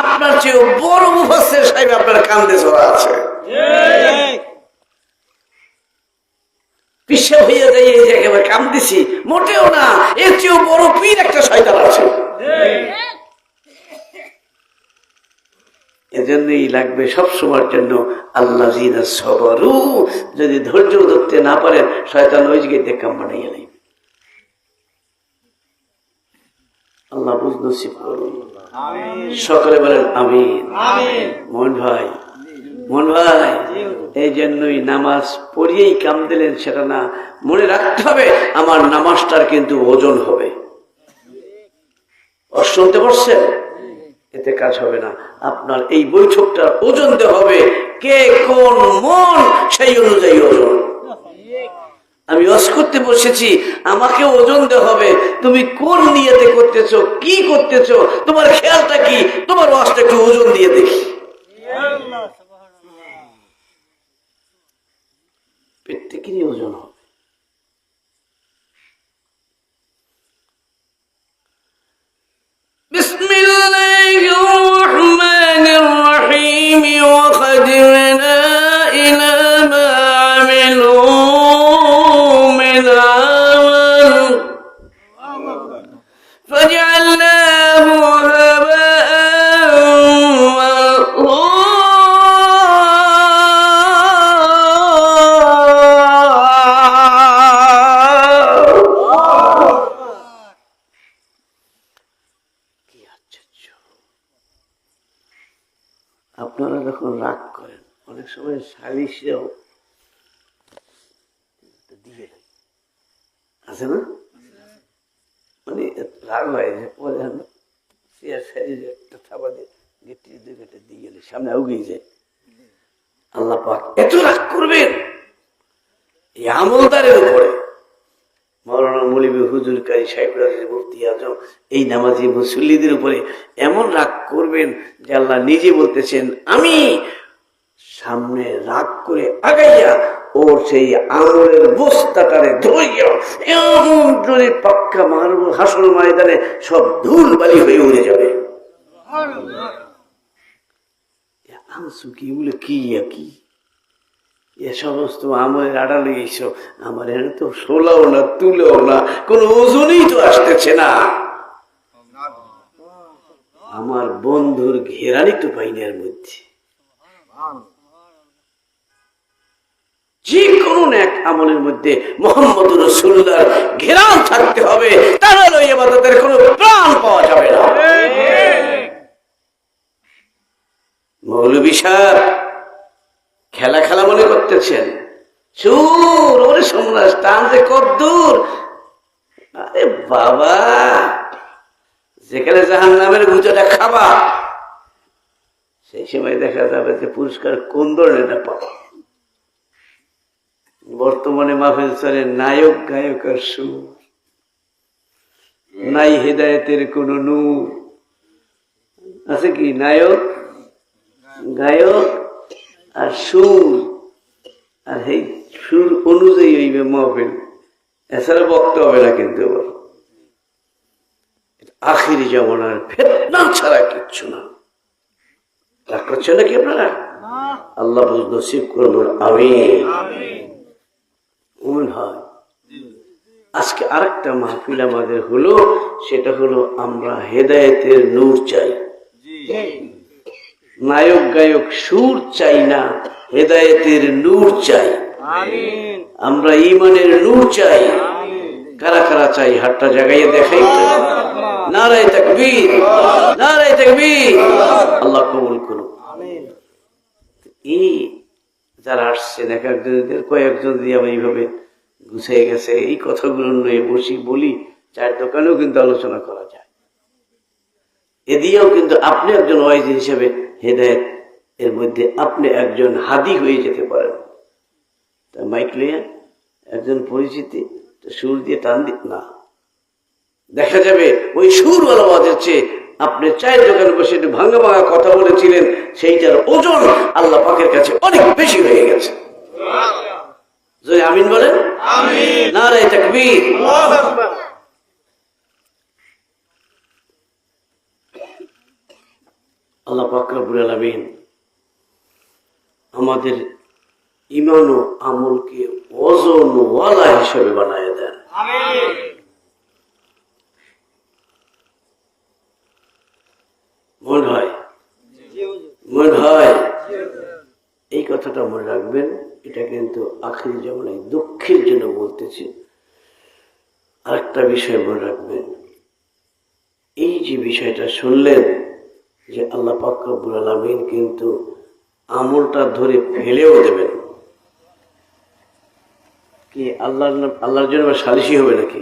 আপনার চেয়ে বড় মুফাসের সাহেব আপনার কান্দে চড়া আছে। পিসা হইয়া যাই এই মোটেও না, এর চেয়েও বড় পীর একটা শয়তান আছে। এজন্যই লাগবে সব সময়ের জন্য আল্লাহ সবরু, যদি ধৈর্য ধরতে না পারেন, শয়তান ওই জায়গায় দেখাম বানাইয়া নেই। আল্লাহ বুঝ নসিব করুন। সকলে বলেন আমিন। মোহন ভাই মোহন ভাই এই জন্যই নামাজ পড়িয়েই কাম দিলেন সেটা না। মনে রাখতে হবে আমার নামাজটার কিন্তু ওজন হবে। শুনতে পারছেন এতে কাজ হবে না। আপনার এই বৈঠকটার ওজন দিতে হবে। কে কোন মন সেই অনুযায়ী ওজন। আমি অস করতে বসেছি, আমাকে ওজন দিতে হবে। তুমি কোন নিয়েতে করতেছো, কি করতেছো, তোমার খেয়ালটা কি? তোমার অসটা একটু ওজন দিয়ে দেখি। প্রত্যেকেরই ওজন হবে? فجعلناه هباء منثورا কি আশ্চর্য আপনারা যখন রাগ করেন অনেক সময় সালিশেও দিয়ে দেয়। আছে না মানে রাগ একটা থাবা দিয়ে দুই গেটে দিয়ে গেলে সামনে উগিয়ে যায় আল্লাহ পাক এত রাগ করবেন এই আমলদারের উপরে মলিবি হুজুর কারি মুফতি আজম এই নামাজি মুসল্লিদের উপরে এমন রাগ করবেন যে আল্লাহ নিজে বলতেছেন, আমি সামনে রাগ করে আগাইয়া ওর সেই আমলের বস্তাটারে ধরিয়া এমন জোরে পাক্কা মারব হাসল ময়দানে সব ধুল বালি হয়ে উড়ে যাবে। আমার এখানে তো শোলাও না, তুলেও না, কোন ওজনই তো আসতেছে না। আমার বন্ধুর ঘেরানি তো পাইনি এর মধ্যে। যে কোনো এক আমলের মধ্যে মোহাম্মদ রসুল্লার ঘেরান থাকতে হবে প্রাণ পাওয়া যাবে না। খেলা খেলা মনে করতেছেন। সুর ওরে সোমরাজ টান যে কদ্দূর আরে বাবা, যেখানে জাহান নামের গুজোটা খাবা সেই সময় দেখা যাবে যে পুরস্কার কোন ধরনের পাবা বর্তমানে মাহফিল চলে নায়ক গায়ক আর সুর নাই হেদায়তের কোন নূর। আছে কি নায়ক গায়ক আর সুর? আর এই সুর অনুযায়ী হইবে মহফিল। এছাড়া বক্তা হবে না কিন্তু আবার আখিরি জমানার ফেতনা ছাড়া কিচ্ছু না। রাগ করছে নাকি আপনারা? আল্লাহ বুঝ নসিব করবেন আমি হয়। আজকে আরেকটা মাহফিল আমাদের হলো সেটা হলো আমরা হেদায়েতের নূর চাই। নায়ক গায়ক সুর চাই না হেদায়েতের নূর চাই। আমরা ইমানের নূর চাই। কারা কারা চাই? হাটটা জাগাইয়ে দেখাই নারায় তাকবীর নারায় তাকবীর। আল্লাহ কবুল করুন এই যারা আসছেন এক একজনদের কয়েকজন দিয়ে আমি এইভাবে গুছিয়ে গেছে। এই কথাগুলো নিয়ে বসি বলি চায়ের দোকানেও কিন্তু আলোচনা করা যায়। এ দিয়েও কিন্তু আপনি একজন ওয়াইজ হিসেবে হেদায়ত এর মধ্যে আপনি একজন হাদি হয়ে যেতে পারেন। তা মাইক লিয়া একজন পরিচিতি সুর দিয়ে টান দি না। দেখা যাবে ওই সুরওয়ালা আওয়াজের চেয়ে আপনি চায়ের দোকানে বসে একটু ভাঙা ভাঙা কথা বলেছিলেন সেইটার ওজন আল্লাহ পাকের কাছে অনেক বেশি হয়ে গেছে। যদি আমিন বলেন? না রে তাকবীর। আল্লাহ আলমিন আমাদের ইমান ও আমলকে ওজন ওয়ালা হিসেবে বানায় দেন। মনে হয়? মনে হয়? এই কথাটা মনে রাখবেন, এটা কিন্তু আখির জামানায় দুঃখের জন্য বলতেছি। আরেকটা বিষয় মনে রাখবেন, এই যে বিষয়টা শুনলেন যে আল্লাহ পাকরবুল আলমিন কিন্তু আমলটা ধরে ফেলেও দেবেন। কি আল্লাহর আল্লাহর জন্য সালিশি হবে নাকি?